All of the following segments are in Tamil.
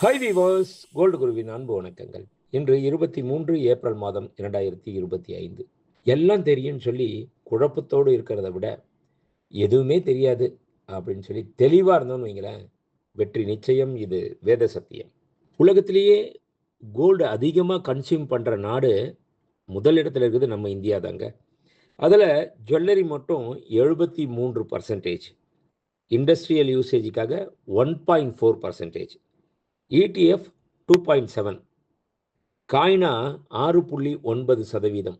ஹாய் விவாஸ் கோல்டு குருவின் அன்பு வணக்கங்கள். இன்று இருபத்தி மூன்று ஏப்ரல் மாதம் இரண்டாயிரத்தி இருபத்தி ஐந்து. எல்லாம் தெரியும்னு சொல்லி குழப்பத்தோடு இருக்கிறத விட எதுவுமே தெரியாது அப்படின்னு சொல்லி தெளிவாக இருந்தோம்னு வைங்களேன் வெற்றி நிச்சயம் இது வேத சத்தியம். உலகத்திலேயே கோல்டு அதிகமாக கன்சியூம் பண்ணுற நாடு முதல் இடத்துல இருக்குது நம்ம இந்தியா தாங்க. அதில் ஜுவல்லரி மட்டும் எழுபத்தி மூன்று percentage industrial யூசேஜுக்காக one point four percentage ETF two point seven காயினா ஆறு புள்ளி ஒன்பது சதவீதம்.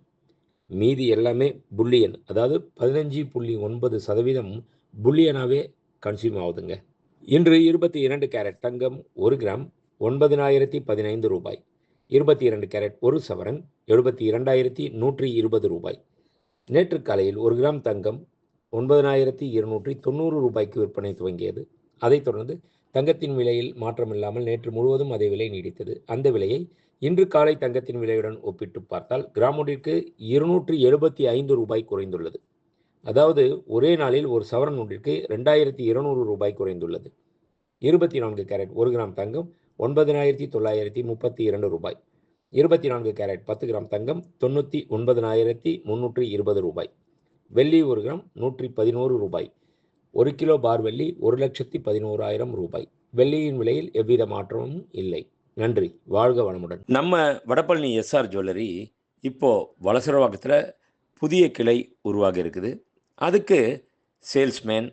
மீதி எல்லாமே புல்லியன் அதாவது பதினஞ்சு புள்ளி ஒன்பது சதவீதம் புல்லியனாகவே கன்சியூம் ஆகுதுங்க. இன்று இருபத்தி இரண்டு கேரட் தங்கம் ஒரு கிராம் ஒன்பதினாயிரத்தி பதினைந்து ரூபாய். இருபத்தி இரண்டு கேரட் ஒரு சவரன் எழுபத்தி இரண்டாயிரத்தி நூற்றி இருபது ரூபாய். நேற்று காலையில் ஒரு கிராம் தங்கம் ஒன்பதினாயிரத்தி இருநூற்றி தொண்ணூறு ரூபாய்க்கு விற்பனை துவங்கியது. அதைத் தொடர்ந்து தங்கத்தின் விலையில் மாற்றமில்லாமல் நேற்று முழுவதும் அதே விலை நீடித்தது. அந்த விலையை இன்று காலை தங்கத்தின் விலையுடன் ஒப்பிட்டு பார்த்தால் கிராம் இருநூற்றி எழுபத்தி ஐந்து ரூபாய் குறைந்துள்ளது. அதாவது ஒரே நாளில் ஒரு சவரன் ஒன்றிற்கு ரெண்டாயிரத்தி இருநூறு ரூபாய் குறைந்துள்ளது. இருபத்தி நான்கு கேரட் ஒரு கிராம் தங்கம் ஒன்பதினாயிரத்தி தொள்ளாயிரத்தி முப்பத்தி இரண்டு ரூபாய். இருபத்தி நான்கு கேரட் பத்து கிராம் தங்கம் தொண்ணூற்றி ஒன்பதினாயிரத்தி முன்னூற்றி இருபது ரூபாய். வெள்ளி ஒரு கிராம் நூற்றி பதினோரு ரூபாய். ஒரு கிலோ பார் வெள்ளி ஒரு லட்சத்தி பதினோராயிரம் ரூபாய். வெள்ளியின் விலையில் எவ்வித மாற்றமும் இல்லை. நன்றி. வாழ்க வளமுடன். நம்ம வடபழனி எஸ்ஆர் ஜுவல்லரி இப்போது வலசரவாக்கத்தில் புதிய கிளை உருவாகி இருக்குது. அதுக்கு salesman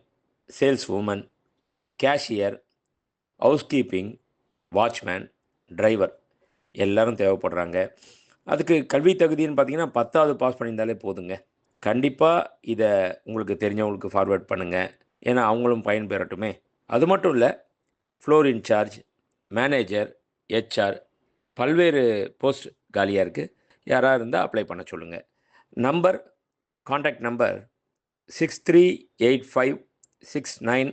sales woman cashier house keeping watchman driver எல்லாரும் தேவைப்படுறாங்க. அதுக்கு கல்வி தகுதின்னு பார்த்தீங்கன்னா பத்தாவது பாஸ் பண்ணியிருந்தாலே போதுங்க. கண்டிப்பாக இதை உங்களுக்கு தெரிஞ்சவங்களுக்கு ஃபார்வேர்ட் பண்ணுங்கள் ஏன்னா அவங்களும் பயன் பெறட்டுமே அது மட்டும் இல்லை floor in charge manager HR பல்வேறு போஸ்ட் காலியாக இருக்குது யாராக இருந்தால் அப்ளை பண்ண சொல்லுங்கள் number contact number six three eight five six nine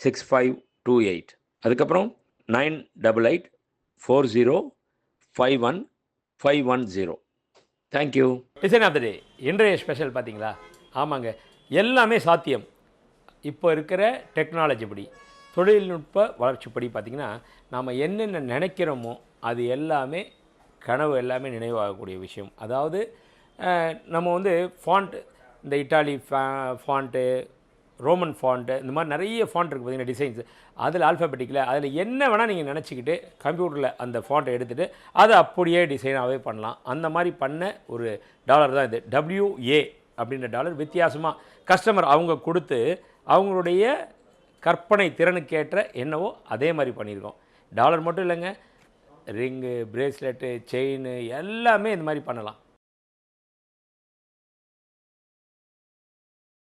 six five two eight அதுக்கப்புறம் nine double eight four zero five one five one zero thank you design of the day இன்றைய ஸ்பெஷல் பார்த்தீங்களா? ஆமாங்க. எல்லாமே சாத்தியம். இப்போ இருக்கிற டெக்னாலஜி படி தொழில்நுட்ப வளர்ச்சிப்படி பார்த்திங்கன்னா நாம் என்னென்ன நினைக்கிறோமோ அது எல்லாமே கனவு எல்லாமே நினைவாகக்கூடிய விஷயம். அதாவது நம்ம வந்து ஃபாண்ட் இந்த இட்டாலி ஃபா ஃபாண்ட்டு ரோமன் ஃபாண்ட்டு இந்த மாதிரி நிறைய ஃபாண்ட் இருக்குது பார்த்தீங்கன்னா டிசைன்ஸ் அதில் ஆல்ஃபபெட்டிக்கில் அதில் என்ன வேணால் நீங்கள் நினச்சிக்கிட்டு கம்ப்யூட்டரில் அந்த ஃபாண்ட்டை எடுத்துகிட்டு அதை அப்படியே டிசைனாகவே பண்ணலாம். அந்த மாதிரி பண்ண ஒரு டாலர் தான் இது. டபிள்யூஏ அப்படின்ற டாலர் வித்தியாசமாக கஸ்டமர் அவங்க கொடுத்து அவங்களுடைய கற்பனை திறனுக்கேற்ற என்னவோ அதே மாதிரி பண்ணியிருக்கோம். டாலர் மட்டும் இல்லைங்க ரிங்கு பிரேஸ்லெட்டு செயின் எல்லாமே இந்த மாதிரி பண்ணலாம்.